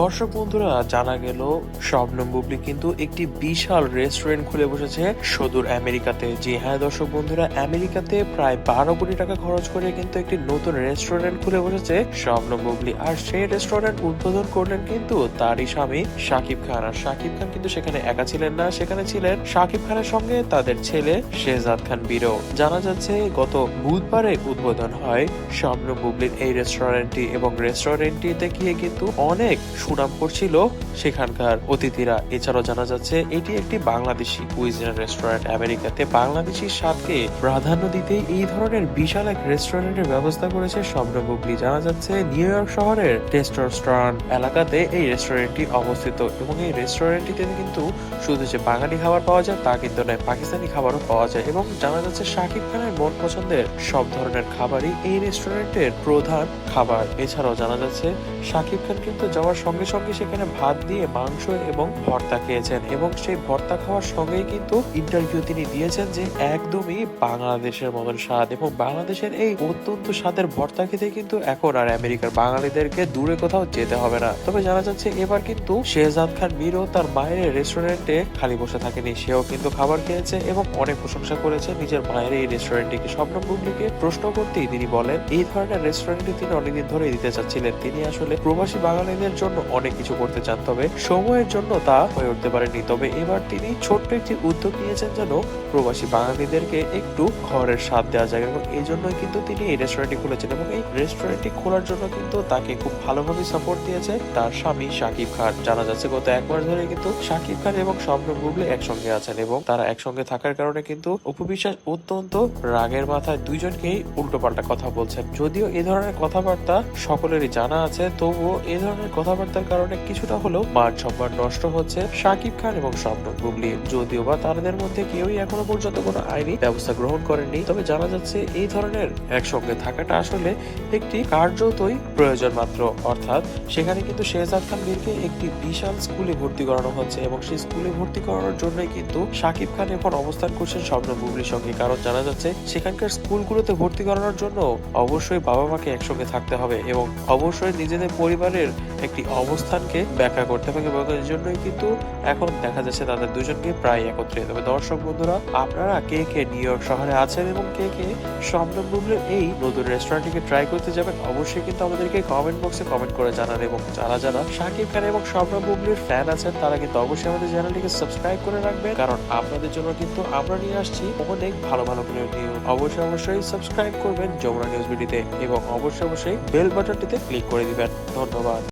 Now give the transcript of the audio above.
দর্শক বন্ধুরা, জানা গেল শবনম বুবলি কিন্তু একটি বিশাল রেস্টুরেন্ট খুলে বসেছে সদূর আমেরিকাতে। জি হ্যাঁ দর্শক বন্ধুরা, আমেরিকাতে প্রায় বারো কোটি টাকা খরচ করে কিন্তু একটি নতুন রেস্টুরেন্ট খুলে বসেছে শবনম বুবলি। আর সেই রেস্টুরেন্ট উদ্বোধন করলেন কিন্তু তারই স্বামী শাকিব খান। আর শাকিব খান কিন্তু সেখানে একা ছিলেন না, সেখানে ছিলেন শাকিব খানের সঙ্গে তাদের ছেলে শেহজাদ খান বীরও জানা যাচ্ছে, গত বুধবারে উদ্বোধন হয় শবনম বুবলির এই রেস্টুরেন্টটি এবং রেস্টুরেন্টটিতে গিয়ে কিন্তু অনেক সুনাম করছিল সেখানকার অতিথিরা। এছাড়াও জানা যাচ্ছে, এটি একটি বাংলাদেশি কুইজিন রেস্টুরেন্ট আমেরিকাতে বাংলাদেশি স্বাদকে প্রাধান্য দিতে এই ধরনের বিশাল এক রেস্টুরেন্টের ব্যবস্থা করেছে স্বপ্ন জানা যাচ্ছে, নিউ ইয়র্ক শহরের টেস্টোস্ট্রন এলাকাতে এই রেস্টুরেন্টটি অবস্থিত এবং এই রেস্টুরেন্টটিতে কিন্তু শুধু যে বাঙালি খাবার পাওয়া যায় তা কিন্তু নয়, পাকিস্তানি খাবারও পাওয়া যায় এবং জানা যাচ্ছে, শাকিব খানের মন পছন্দের সব ধরনের খাবারই এই রেস্টুরেন্টের প্রধান খাবার। এছাড়াও জানা যাচ্ছে, শাকিব খান কিন্তু যাওয়ার সঙ্গে সঙ্গে সেখানে ভাত দিয়ে মাংস এবং ভর্তা খেয়েছেন এবং সেই ভর্তা খাওয়ার সঙ্গেই কিন্তু ইন্টারভিউ তিনি দিয়েছেন যে একদমই বাংলাদেশের মতন স্বাদ এবং বাংলাদেশের এই অত্যন্ত স্বাদের ভর্তা খেতে কিন্তু এখন আর আমেরিকার বাঙালিদেরকে দূরে কোথাও যেতে হবে না। তবে জানা যাচ্ছে এবার কিন্তু শেহজাদ খান মীরও তার মায়ের রেস্টুরেন্টে খালি বসে থাকেনি। সেও কিন্তু খাবার খেয়েছে এবং অনেক প্রশংসা করেছে নিজের মায়ের এই রেস্টুরেন্টটিকে স্বপ্ন বুবলিকে প্রশ্ন করতেই তিনি বলেন, এই ধরনের রেস্টুরেন্টটি তিনি অনেকদিন ধরে দিতে চাচ্ছিলেন। তিনি আসলে প্রবাসী বাঙালিদের জন্য অনেক কিছু করতে চান, তবে সময়ের জন্য তা হয়ে উঠতে পারেনি তবে এবার তিনি ছোট্ট একটি উদ্যোগ নিয়েছেন যেন প্রবাসী বাঙালিদেরকে একটু ঘরের স্বাদ দেওয়া যায় এবং এই জন্যই কিন্তু তিনি এই রেস্টুরেন্টটি খুলেছেন এবং এই রেস্টুরেন্টটি খোলার জন্য কিন্তু তাকে খুব ভালোভাবে সাপোর্ট দিয়েছে তার স্বামী শাকিব খান। জানা যাচ্ছে গত এক মাস ধরে কিন্তু শাকিব খান এবং স্বপ্ন বুবলি একসঙ্গে আছেন এবং তারা একসঙ্গে থাকার কারণে কিন্তু উপবিশ্বাস অত্যন্ত রাগের মাথায় দুইজনকেই উল্টোপাল্টা কথা বলছেন। যদিও এই ধরনের কথাবার্তা সকলেরই জানা আছে, তবুও এই ধরনের কথাবার্তার কারণে কিছুটা হলেও মান সম্মান নষ্ট হচ্ছে শাকিব খান এবং স্বপ্ন বুবলি। যদিও বা তাদের মধ্যে কেউই এখনও পর্যন্ত কোনো আইনি ব্যবস্থা গ্রহণ করেননি, তবে জানা যাচ্ছে এই ধরনের একসঙ্গে থাকাটা আসলে একটি কার্যতই প্রয়োজন মাত্র। অর্থাৎ সেখানে কিন্তু শেহজাদ খান বীরকে একটি বিশাল স্কুলে ভর্তি করানো হচ্ছে এবং সেই স্কুলে ভর্তি করানোর জন্যই কিন্তু শাকিব খান এখন অবস্থান করছেন স্বপ্ন বুবলির সঙ্গে। কারণ জানা যাচ্ছে সেখানকার স্কুলগুলোতে ভর্তি করানোর জন্য অবশ্যই বাবা মাকে একসঙ্গে থাকতে হবে এবং অবশ্যই নিজেদের পরিবারের একটি অবস্থানকে ব্যাখ্যা করতে হবে এবং এই জন্যই কিন্তু এখন দেখা যাচ্ছে তাদের দুজনকে প্রায় একত্রে তবে দর্শক বন্ধুরা, আপনারা কে কে নিউ ইয়র্ক শহরে আছেন এবং কে কে বুবলির এই নতুন রেস্টুরেন্টটিকে ট্রাই করতে যাবেন, অবশ্যই কিন্তু আমাদেরকে কমেন্ট বক্সে কমেন্ট করে জানান এবং যারা যারা শাকিব খান এবং স্বপ্ন বুবলির ফ্যান আছেন, তারা কিন্তু অবশ্যই আমাদের চ্যানেলটিকে সাবস্ক্রাইব করে রাখবেন। কারণ আপনাদের জন্য কিন্তু আমরা নিয়ে আসছি অনেক ভালো ভালো নিউজ অবশ্যই অবশ্যই সাবস্ক্রাইব করবেন যমুনা নিউজ ভিডিওতে এবং অবশ্যই অবশ্যই বেল বাটনটিতে ক্লিক করে দিবেন। ধন্যবাদ।